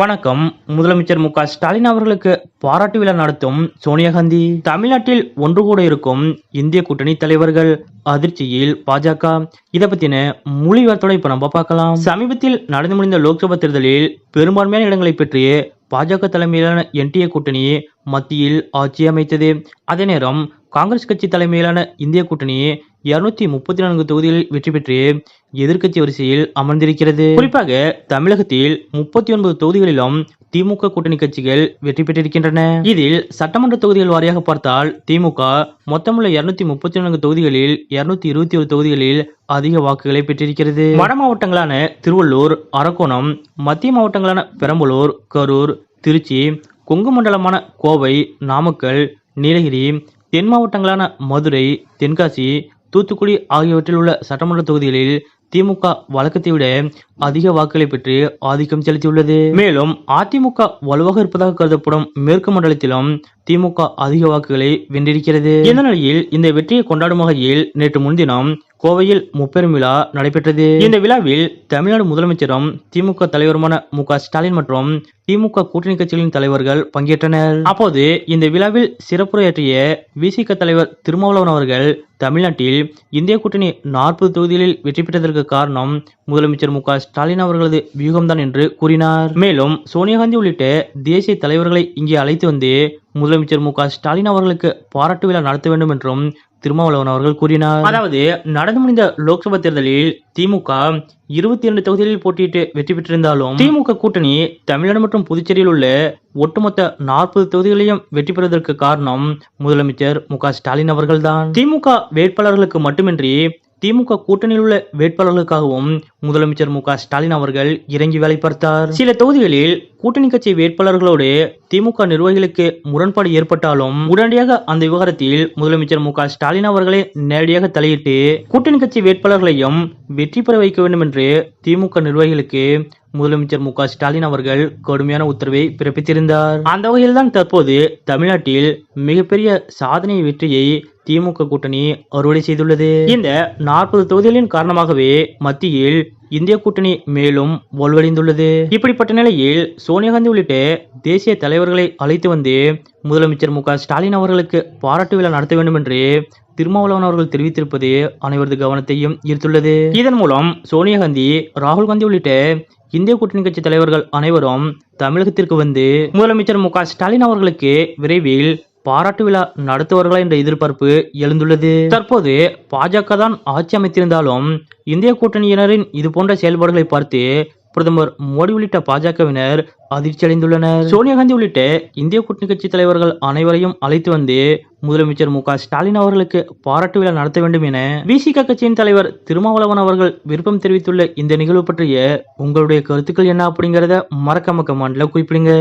வணக்கம். முதலமைச்சர் மு க ஸ்டாலின் அவர்களுக்கு பாராட்டு விழா நடத்தும் சோனியா காந்தி. தமிழ்நாட்டில் ஒன்று கூட இருக்கும் இந்திய கூட்டணி தலைவர்கள் அதிர்ச்சியில் பாஜக. இதை பத்தின மொழி விவரத்தோட இப்ப நம்ம பார்க்கலாம். சமீபத்தில் நடந்து முடிந்த லோக்சபா தேர்தலில் பெரும்பான்மையான இடங்களை பெற்று பாஜக தலைமையிலான என்டிஏ கூட்டணி மத்தியில் ஆட்சி அமைத்தது. அதே நேரம் காங்கிரஸ் கட்சி தலைமையிலான இந்திய கூட்டணி இருநூத்தி முப்பத்தி நான்கு தொகுதிகளில் வெற்றி பெற்று எதிர்க்கட்சி வரிசையில் அமர்ந்திருக்கிறது. குறிப்பாக தமிழகத்தில் முப்பத்தி ஒன்பது தொகுதிகளிலும் திமுக கூட்டணி கட்சிகள் வெற்றி பெற்றிருக்கின்றன. இதில் சட்டமன்ற தொகுதிகள் வாரியாக பார்த்தால் திமுக மொத்தமுள்ள இருநூத்தி முப்பத்தி நான்கு தொகுதிகளில் இருநூத்தி இருபத்தி ஒரு தொகுதிகளில் அதிக வாக்குகளை பெற்றிருக்கிறது. வட மாவட்டங்களான திருவள்ளூர் அரக்கோணம் மத்திய மாவட்டங்களான பெரம்பலூர் கரூர் திருச்சி கொங்கு மண்டலமான கோவை நாமக்கல் நீலகிரி தென் மாவட்டங்களான மதுரை தென்காசி தூத்துக்குடி ஆகியவற்றில் உள்ள சட்டமன்ற தொகுதிகளில் திமுக வழக்கத்தை விட அதிக வாக்குகளை பெற்று ஆதிக்கம் செலுத்தியுள்ளது. மேலும் அதிமுக வலுவாக இருப்பதாக கருதப்படும் மேற்கு மண்டலத்திலும் திமுக அதிக வாக்குகளை வென்றிருக்கிறது. இந்த நிலையில் இந்த வெற்றியை கொண்டாடும் வகையில் நேற்று முன்தினம் கோவையில் முப்பெரும் விழா நடைபெற்றது. இந்த விழாவில் தமிழ்நாடு முதலமைச்சரும் திமுக தலைவருமான மு ஸ்டாலின் மற்றும் திமுக கூட்டணி கட்சிகளின் தலைவர்கள் பங்கேற்றனர். அப்போது இந்த விழாவில் சிறப்புரையாற்றிய விசிக தலைவர் திருமாவளவன் அவர்கள் தமிழ்நாட்டில் இந்திய கூட்டணி நாற்பது தொகுதிகளில் வெற்றி பெற்றதற்கு காரணம் முதலமைச்சர் மு ஸ்டாலின் அவர்களது வியூகம்தான் என்று கூறினார். மேலும் சோனியா காந்தி உள்ளிட்ட தேசிய தலைவர்களை இங்கே அழைத்து வந்து முதலமைச்சர் மு ஸ்டாலின் அவர்களுக்கு பாராட்டு விழா நடத்த வேண்டும் என்றும் திருமாவளவன் அவர்கள் கூறினார். அதாவது நடந்து முடிந்த லோக்சபா தேர்தலில் திமுக இருபத்தி இரண்டு தொகுதிகளில் போட்டியிட்டு வெற்றி பெற்றிருந்தாலும் திமுக கூட்டணி தமிழ்நாடு மற்றும் புதுச்சேரியில் உள்ள ஒட்டுமொத்த நாற்பது தொகுதிகளையும் வெற்றி பெறுவதற்கு காரணம் முதலமைச்சர் மு க ஸ்டாலின் அவர்கள்தான். திமுக வேட்பாளர்களுக்கு மட்டுமின்றி திமுக கூட்டணியில் உள்ள வேட்பாளர்களுக்காகவும் முதலமைச்சர் மு ஸ்டாலின் அவர்கள் இறங்கி வேலை பார்த்தார். சில தொகுதிகளில் கூட்டணி கட்சி வேட்பாளர்களோடு திமுக நிர்வாகிகளுக்கு முரண்பாடு ஏற்பட்டாலும் உடனடியாக அந்த விவகாரத்தில் முதலமைச்சர் மு ஸ்டாலின் அவர்களே நேரடியாக தலையிட்டு கூட்டணி கட்சி வேட்பாளர்களையும் வெற்றி பெற வைக்க வேண்டும் என்று திமுக நிர்வாகிகளுக்கு முதலமைச்சர் மு க ஸ்டாலின் அவர்கள் கடுமையான உத்தரவை பிறப்பித்திருந்தார். அந்த வகையில்தான் தற்போது தமிழ்நாட்டில் மிகப்பெரிய சாதனை வெற்றியை திமுக கூட்டணி அறுவடை செய்துள்ளது. இந்த நாற்பது தொகுதிகளின் காரணமாகவே மத்தியில் இந்திய கூட்டணி மேலும் வலுவடைந்துள்ளது. இப்படிப்பட்ட நிலையில் சோனியா காந்தி உள்ளிட்ட தேசிய தலைவர்களை அழைத்து வந்து முதலமைச்சர் மு ஸ்டாலின் அவர்களுக்கு பாராட்டு விழா நடத்த வேண்டும் என்று திருமாவளவன் அவர்கள் தெரிவித்திருப்பது அனைவரது கவனத்தையும் ஈர்த்துள்ளது. இதன் மூலம் சோனியா காந்தி ராகுல் காந்தி உள்ளிட்ட இந்திய கூட்டணி கட்சி தலைவர்கள் அனைவரும் தமிழகத்திற்கு வந்து முதலமைச்சர் மு ஸ்டாலின் அவர்களுக்கு விரைவில் பாராட்டு விழா நடத்துவார்களா என்ற எதிர்பார்ப்பு எழுந்துள்ளது. தற்போது பாஜக தான் ஆட்சி அமைத்திருந்தாலும் இந்திய கூட்டணியினரின் இது போன்ற செயல்பாடுகளை பார்த்து பிரதமர் மோடி உள்ளிட்ட பாஜகவினர் அதிர்ச்சி அடைந்துள்ளனர். சோனியா காந்தி உள்ளிட்ட இந்திய கூட்டணி கட்சி தலைவர்கள் அனைவரையும் அழைத்து வந்து முதலமைச்சர் மு ஸ்டாலின் அவர்களுக்கு பாராட்டு விழா நடத்த வேண்டும் என விசிக கட்சியின் தலைவர் திருமாவளவன் அவர்கள் விருப்பம் தெரிவித்துள்ள இந்த நிகழ்வு பற்றிய உங்களுடைய கருத்துக்கள் என்ன அப்படிங்கறத மறக்காம கமாண்ட்ல குறிப்பிடுங்க.